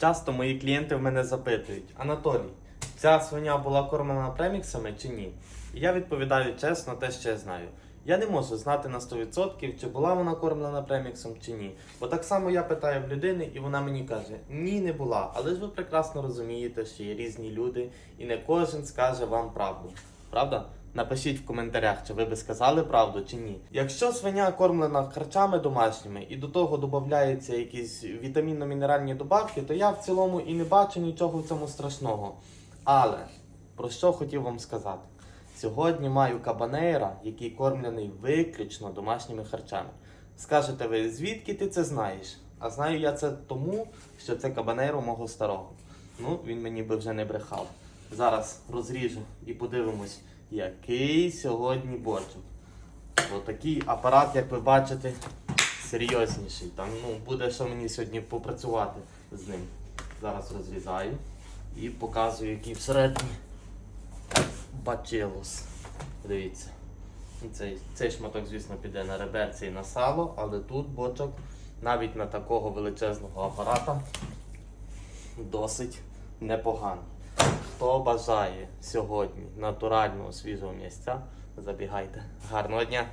Часто мої клієнти в мене запитують: Анатолій, ця свиня була кормлена преміксами чи ні? І я відповідаю чесно, те, що я знаю. Я не можу знати на 100%, чи була вона кормлена преміксом чи ні. Бо так само я питаю в людини, і вона мені каже: ні, не була. Але ж ви прекрасно розумієте, що є різні люди, і не кожен скаже вам правду. Правда? Напишіть в коментарях, чи ви би сказали правду чи ні. Якщо свиня кормлена харчами домашніми і до того додаються якісь вітамінно-мінеральні добавки, то я в цілому і не бачу нічого в цьому страшного. Але про що хотів вам сказати? Сьогодні маю кабанейра, який кормлений виключно домашніми харчами. Скажете ви, звідки ти це знаєш? А знаю я це тому, що це кабанейро мого старого. Ну, він мені би вже не брехав. Зараз розріжу і подивимось, який сьогодні борчок. Отакий апарат, як ви бачите, серйозніший. Там ну, буде що мені сьогодні попрацювати з ним. Зараз розрізаю і показую, який всередині бачилус. Дивіться. Цей, цей шматок, звісно, піде на реберці і на сало, але тут бочок навіть на такого величезного апарата досить непоганий. Хто бажає сьогодні натурального свіжого місця, забігайте. Гарного дня!